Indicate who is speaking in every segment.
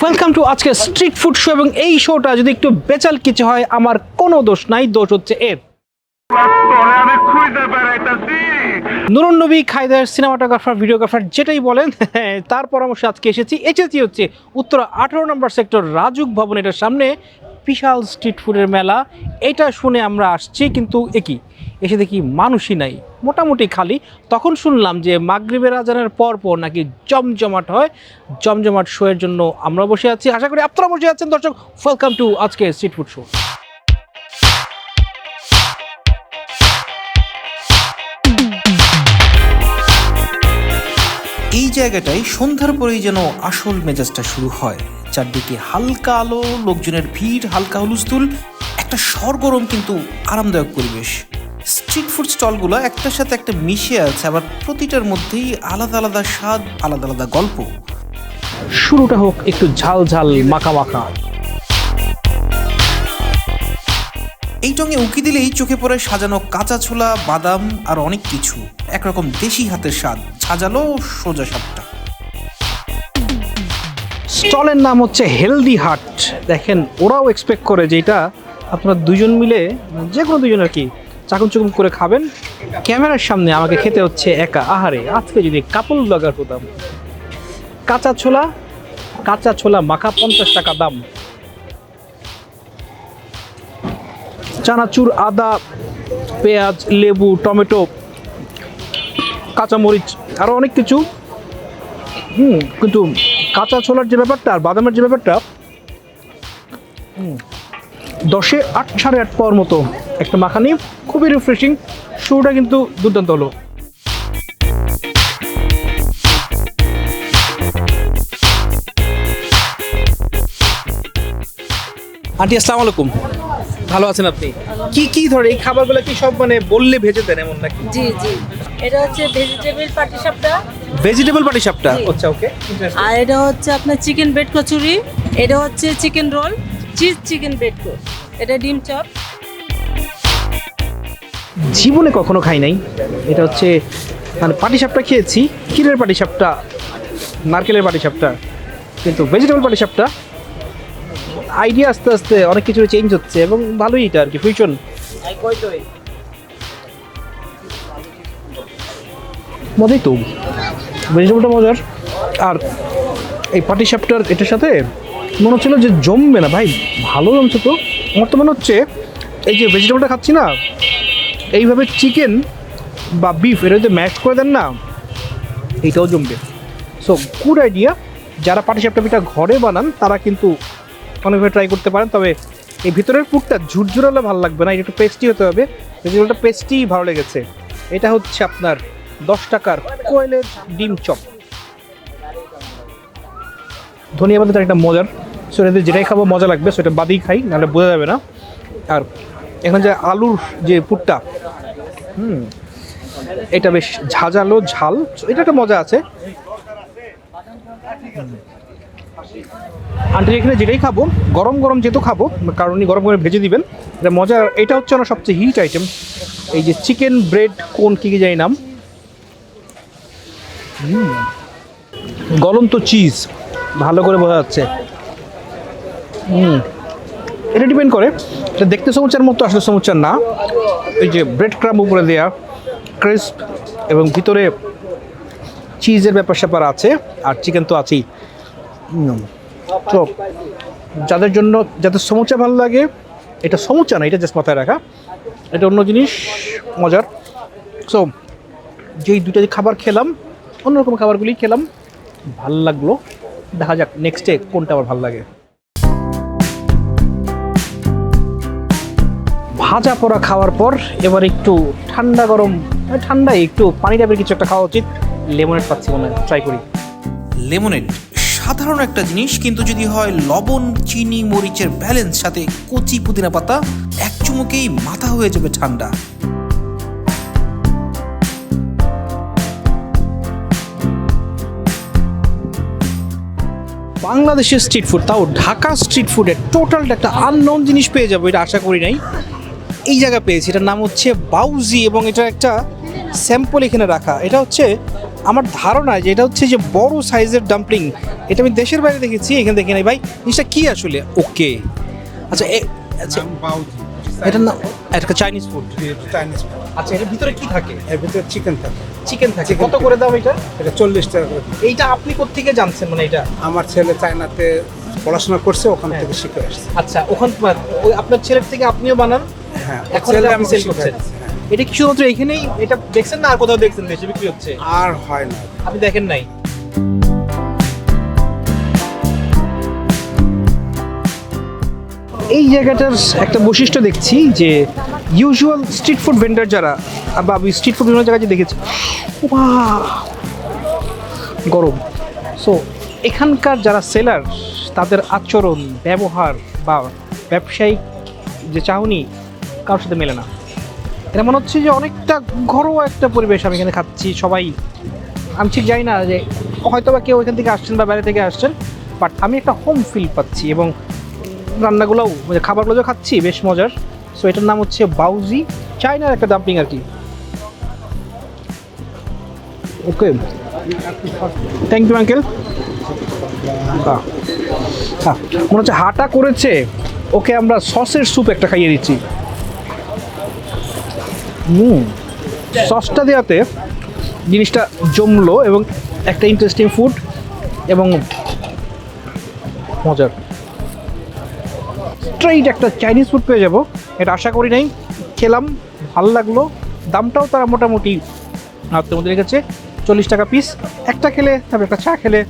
Speaker 1: Welcome to আজকে street food show এবং এই শোটা যদি একটু বেচাল কিছু হয়, আমার কোনো দোষ নাই, দোষ হচ্ছে এর। নুরুন নবী খায়দার সিনেমাটোগ্রাফার ভিডিওগ্রাফার যেটাই বলেন, তার পরামর্শে আজকে এসেছি। এসেছি হচ্ছে উত্তরা আঠারো নম্বর সেক্টর রাজুক ভবন, এটার সামনে। বিশাল স্ট্রিট ফুডের মেলা। এটা শুনে আমরা আসছি, কিন্তু একই এসে দেখি মানুষই নাই, মোটামুটি খালি। তখন শুনলাম যে মাগরিবের আজানের পর পর নাকি জমজমাট হয়। জমজমাট শোয়ের জন্য আমরা বসে আছি। আশা করি আপনারা বসে আছেন, দর্শক ওয়েলকাম টু আজকে স্ট্রিট ফুড শো এই জায়গাটায় সন্ধ্যার পরেই যেন আসল মেজাজটা শুরু হয়। চারদিকে হালকা আলো লোকজনের ভিড় হালকা হুলুস্থুল একটা সরগরম কিন্তু আরামদায়ক পরিবেশ। স্ট্রিট ফুড স্টলগুলো একটার সাথে একটা মিশে আছে আবার প্রতিটার মধ্যেই আলাদা আলাদা স্বাদ আলাদা আলাদা গল্প। শুরুটা হোক একটু ঝাল ঝাল মাখা মাখা। এই টঙে উকি দিলেই চোখে পড়ে সাজানো কাঁচা ছোলা বাদাম আর অনেক কিছু। একরকম দেশি হাতের স্বাদ সাজালো সোজা স্বাদটা। স্টলের নাম হচ্ছে হেলদি হাট। দেখেন, ওরাও এক্সপেক্ট করে যে এটা আপনারা দুজন মিলে যে কোনো দুজন আর কি চাকুম চুকুম করে খাবেন। ক্যামেরার সামনে আমাকে খেতে হচ্ছে একা। আহারে, আজকে যদি কাপল ব্লগার হতাম। কাঁচা ছোলা কাঁচা ছোলা মাখা পঞ্চাশ টাকা দাম। চানাচুর, আদা, পেঁয়াজ, লেবু, টমেটো, কাঁচামরিচ আরও অনেক কিছু। হুম, কিন্তু কাঁচা ছোলার যে ব্যাপারটা আর বাদামের যে ব্যাপারটা দশে আট সাড়ে আট পাওয়ার মতো একটা মাখানি খুবই রিফ্রেশিং শুরুটা কিন্তু দুর্দান্ত হলো। আন্টি আসসালামু আলাইকুম। ভালো আছেন আপনি? কি কি ধরে এই খাবারগুলো কি সব মানে বললে ভেজে দেন এমন নাকি?
Speaker 2: জি জি। এটা হচ্ছে ভেজিটেবল পাটিসাপটা।
Speaker 1: ভেজিটেবল পাটি সাপটা আচ্ছা ওকে
Speaker 2: আর এটা হচ্ছে আপনার চিকেন বেড কচুরি। এটা হচ্ছে চিকেন রোল চিজ চিকেন বেড কো এটা ডিম চপ।
Speaker 1: জীবনে কখনো খাই নাই। এটা হচ্ছে মানে পাটিসাপটা খেয়েছি ক্ষীরের পাটিসাপটা নারকেলের পাটিসাপটা কিন্তু ভেজিটেবল পাটিসাপটা আইডিয়া আস্তে আস্তে অনেক কিছু চেঞ্জ হচ্ছে এবং ভালোই এটা আর কি ফিউশন মজাই তো। ভেজিটেবলটা মজার। আর এই পাটিসাপটার এটার সাথে মনে হচ্ছিল যে জমবে না ভাই, ভালো জমছে তো। আমার তো মনে হচ্ছে এই যে ভেজিটেবলটা খাচ্ছি না, এইভাবে চিকেন বা বিফ এটা যদি ম্যাশ করে দেন না, এটাও জমবে। সো গুড আইডিয়া যারা পাটিসাপটা পিঠা ঘরে বানান, তারা কিন্তু অনেকভাবে ট্রাই করতে পারেন। তবে এই ভিতরের পুরটা ঝুরঝুরালে ভালো লাগবে না, এটা একটু পেস্টি হতে হবে। ভেজিটেবলটা পেস্টি ভালো লেগেছে। এটা হচ্ছে আপনার দশ টাকার কোয়েলের ডিম চপ। ধনিয়া পাতা একটা মজার। সো যেটাই খাব, মজা লাগবে। সেটা বাদেই খাই, নাহলে বোঝা যাবে না। আর এখানে যে আলুর যে পুরটা, হুম, এটা বেশ ঝাঁঝালো ঝাল। এটা একটা মজা আছে। আন্টি এখানে যেটাই খাব, গরম গরম যেহেতু খাব, কারণ গরম করে ভেজে দিবেন এটা মজা এটা হচ্ছে আমার সবচেয়ে হিট আইটেম এই যে চিকেন ব্রেড কোন কী কী জানি নাম। গলন্ত চিজ। ভালো করে বোঝা যাচ্ছে। হুম। এটা ডিপেন্ড করে। এটা দেখতে সমুচার মতো, আসলে সমুচার না। এই যে ব্রেড ক্রাম উপরে দেয়া ক্রিস্প এবং ভিতরে চিজের ব্যাপার স্যাপার আছে, আর চিকেন তো আছেই। তো যাদের জন্য, যাদের সমুচা ভালো লাগে এটা সমুচা না, এটা জাস্ট মাথায় রাখা। এটা অন্য জিনিস, মজার। সো যেই দুটো খাবার খেলাম, অন্যরকম খাবারগুলি খেলাম, ভালো লাগল। দেখা যাক নেক্সটে কোনটা আমার ভালো লাগে। ভাজা পোড়া খাওয়ার পর এবার একটু ঠান্ডা গরম ঠান্ডায় একটু পানি টাইপের কিছু একটা খাওয়া উচিত। লেমনেড পাচ্ছি মনে হয় ট্রাই করি। লেমনেড সাধারণ একটা জিনিস, কিন্তু যদি হয় লবণ, চিনি, মরিচের ব্যালেন্স সাথে কচি পুদিনা পাতা, এক চুমুকেই মাথা হয়ে যাবে ঠান্ডা। বাংলাদেশের স্ট্রিট ফুড তাও ঢাকা স্ট্রিট ফুডের টোটালটা একটা আননোন জিনিস পেয়ে যাব, এটা আশা করি নাই। এই জায়গা পেয়েছি, এটার নাম হচ্ছে বাউজি, এবং এটা একটা স্যাম্পল এখানে রাখা। এটা হচ্ছে আমার ধারণা যে এটা হচ্ছে যে বড় সাইজের ডাম্পলিং এটা আমি দেশের বাইরে দেখেছি এখানে দেখি নাই। ভাই জিনিসটা কি আসলে? ওকে। আচ্ছা আচ্ছা এটার নাম একটা চাইনিজ ফুড
Speaker 3: চাইনিজ
Speaker 1: আচ্ছা এর ভিতরে কি থাকে?
Speaker 3: এর ভিতরে চিকেন থাকে।
Speaker 1: চিকেন থাকে। কত করে দাম এটা?
Speaker 3: এটা চল্লিশ টাকা করে
Speaker 1: এইটা আপনি কোত্থেকে জানছেন মানে এটা?
Speaker 3: আমার ছেলে চায়নাতে পড়াশোনা করছে ওখান
Speaker 1: হ্যাঁ।
Speaker 3: থেকে শিখে আসছে।
Speaker 1: আচ্ছা ওখান আপনার ছেলের থেকে আপনিও বানান?
Speaker 3: হ্যাঁ
Speaker 1: এখন এটা
Speaker 3: আমাকে
Speaker 1: সেল করছেন। এটা কি শুধুমাত্র এখানেই এটা দেখছেন না? আর কোথাও দেখছেন দেশে বিক্রি হচ্ছে।
Speaker 3: আর হয় না।
Speaker 1: আপনি দেখেন নাই। এই জায়গাটার একটা বৈশিষ্ট্য দেখছি যে ইউজুয়াল স্ট্রিট ফুড ভেন্ডার যারা বা আমি স্ট্রিট ফুড বিভিন্ন জায়গায় যে দেখেছি বাহ! গরম। সো এখানকার যারা সেলার তাদের আচরণ ব্যবহার বা ব্যবসায়িক যে চাহনি কারোর সাথে মেলে না। এটা মনে হচ্ছে যে অনেকটা ঘরোয়া একটা পরিবেশ আমি এখানে খাচ্ছি, সবাই। আমি ঠিক জানি না যে হয়তো বা কেউ এখান থেকে আসছেন বা বাইরে থেকে আসছেন বাট আমি একটা হোম ফিল পাচ্ছি এবং রান্নাগুলোও মানে খাবারগুলো যে খাচ্ছি বেশ মজার। সো এটার নাম হচ্ছে বাউজি চাইনার একটা ডাম্পিং আর কি। ওকে থ্যাংক ইউ আঙ্কেল মনে হচ্ছে হাঁটা করেছে। ওকে আমরা সসের স্যুপ একটা খাইয়ে দিচ্ছি। সসটা দেওয়াতে জিনিসটা জমলো এবং একটা ইন্টারেস্টিং ফুড এবং মজার। স্ট্রেইট একটা চাইনিজ ফুড পেয়ে যাব। এটা আশা করি নাই। খেলাম, ভালো লাগল। দামটাও তারা মোটামুটি মধ্যে রেখেছে চল্লিশ টাকা পিস একটা খেলে, তারপর একটা চা খেলে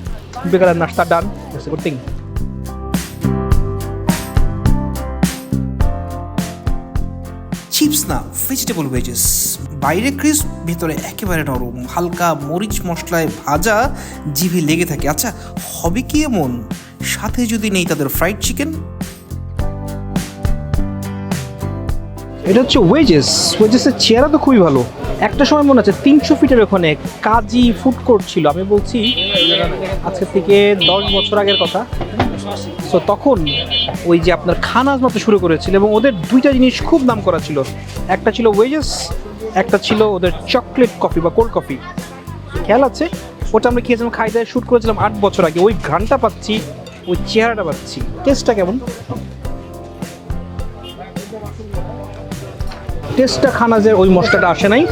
Speaker 1: বেকারের নাস্তা ডান গুড না ভেজিটেবল ওয়েজেস বাইরে ক্রিস্প ভিতরে একেবারে নরম। হালকা মরিচ মশলায় ভাজা, জিভে লেগে থাকে। আচ্ছা হবে কি এমন? সাথে যদি নেই তাদের ফ্রাইড চিকেন এটা হচ্ছে ওয়েজেস ওয়েজেসের চেহারা তো খুবই ভালো। একটা সময় মনে আছে তিনশো ফিটের ওখানে কাজী ফুড কোর্ট ছিল। আমি বলছি আজকে থেকে দশ বছর আগের কথা। সো তখন ওই যে আপনার খানাজ মতো শুরু করেছিল এবং ওদের দুইটা জিনিস খুব নাম করা ছিল। একটা ছিল ওয়েজেস একটা ছিল ওদের চকলেট কফি বা কোল্ড কফি খেয়াল আছে? ওটা আমরা খেয়েছিলাম খাই দায় শ্যুট করেছিলাম আট বছর আগে। ওই ঘ্রানটা পাচ্ছি, ওই চেহারাটা পাচ্ছি। টেস্টটা কেমন? টেস্টটা খানাজের ওই মশলাটা আসে নাই।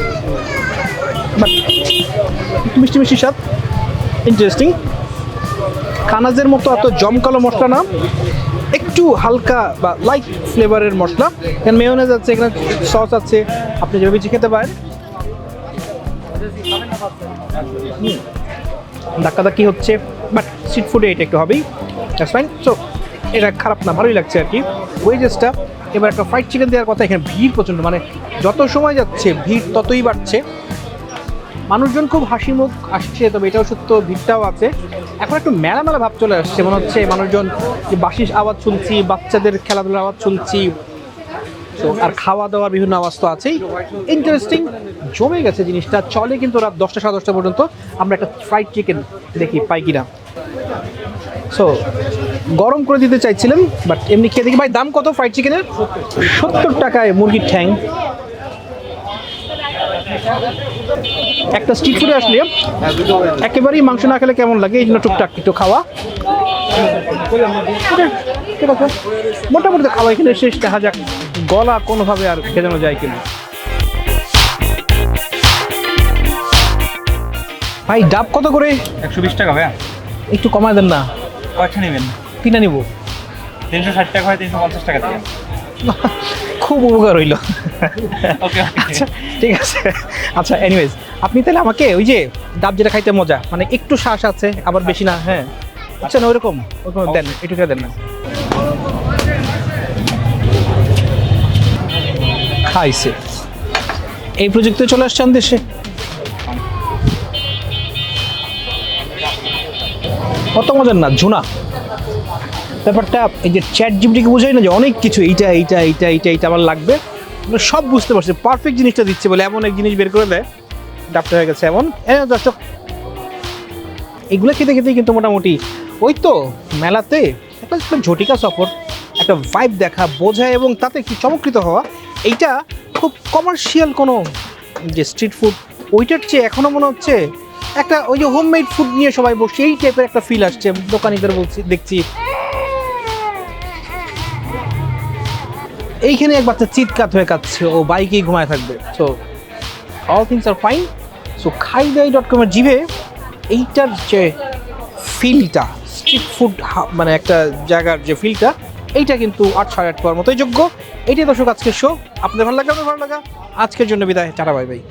Speaker 1: বাট মিষ্টি মিষ্টি স্বাদ। ইন্টারেস্টিং খানাজের মতো এত জমকালো মশলা না, একটু হালকা বা লাইট ফ্লেভারের মশলা। এখানে মেয়নেজ আছে, এখানে সস আছে, আপনি যেভাবে বেশি খেতে পারেন। ধাক্কা ধাক্কি হচ্ছে বাট স্ট্রিট ফুডে এটা একটু হবেই। ফাইন সো এটা খারাপ না, ভালোই লাগছে আর কি। ওয়েজেসটা এবার একটা ফ্রাইড চিকেন দেওয়ার কথা, এখানে ভিড় প্রচণ্ড মানে যত সময় যাচ্ছে, ভিড় ততই বাড়ছে। মানুষজন খুব হাসি মুখ আসছে, তবে এটাও সত্য, ভিড়টাও আছে। এখন একটু মেলা মেলা ভাব চলে আসছে, মনে হচ্ছে মানুষজন যে বাসিস আওয়াজ শুনছি, বাচ্চাদের খেলাধুলার আওয়াজ শুনছি। আর খাওয়া দাওয়ার বিভিন্ন আওয়াজ তো আছেই। ইন্টারেস্টিং জমে গেছে জিনিসটা, চলে কিন্তু রাত দশটা, সাড়ে দশটা পর্যন্ত। আমরা একটা ফ্রাইড চিকেন দেখি, পাই কিনা। সো গরম করে দিতে চাইছিলাম বাট এমনি খেয়ে দেখি, ভাই, দাম কত ফ্রাইড চিকেনের সত্তর টাকায় মুরগির ঠ্যাং। একটা স্ট্রিট ফুডে আসলে একেবারেই মাংস না খেলে কেমন লাগে? এই জন্য টুকটাক একটু খাওয়া। ঠিক আছে মোটামুটি খাওয়া এখানে শেষ দেখা যাক গলা কোনোভাবে আর ভেজানো যায় কিনা। ভাই ডাব কত করে?
Speaker 4: একশো বিশ টাকা ভাইয়া।
Speaker 1: একটু কমায় দেন না।
Speaker 4: কয়টা নেবেন?
Speaker 1: কিনা নিব।
Speaker 4: তিনশো ষাট টাকা হয় তিনশো পঞ্চাশ টাকা দিয়ে।
Speaker 1: খুব উপকার হইল। আচ্ছা ঠিক আছে। আচ্ছা এনিওয়েজ আপনি তাহলে আমাকে ওই যে ডাব যেটা খাইতে মজা মানে একটু শ্বাস আছে আবার বেশি না হ্যাঁ? আচ্ছা না ওইরকম ওরকম দেন এটুকু দেন না। খাইছে। এই প্রযুক্তি চলে আসছে আমাদের দেশে। কত মজার না ঝুনা। ব্যাপারটা এই যে চ্যাট জিপিটিকে বোঝাই না যে অনেক কিছু, এইটা এইটা এইটা এইটা এইটা আমার লাগবে। আমরা সব বুঝতে পারছি পারফেক্ট জিনিসটা দিচ্ছে বলে এমন এক জিনিস বের করে দেয় হয়ে গেছে এমন। দর্শক এগুলো খেতে খেতেই কিন্তু মোটামুটি ওই তো মেলাতে একটা ঝটিকা সফর, একটা ভাইব দেখা, বোঝা এবং তাতে কি চমৎকৃত হওয়া। এইটা খুব কমার্শিয়াল কোনো যে স্ট্রিট ফুড ওইটার চেয়ে এখনও মনে হচ্ছে একটা ওই যে হোমমেড ফুড নিয়ে সবাই বসে, এই টাইপের একটা ফিল আসছে। দোকানিদের বলছি, দেখছি এইখানে এক বাচ্চা চিৎকাত হয়ে কাচ্ছে ও বাইকেই ঘুমায় থাকবে। So all things are fine so খাই দাই ডট কমের জিভে এইটার যে ফিলটা স্ট্রিট ফুড মানে একটা জায়গার যে ফিলটা এইটা কিন্তু আট সাড়ে আট পাওয়ার মতোই যোগ্য। এইটাই দর্শক আজকের শো আপনাদের ভালো লাগে আমার ভালো লাগা। আজকের জন্য বিদায়, টাটা বাই বাই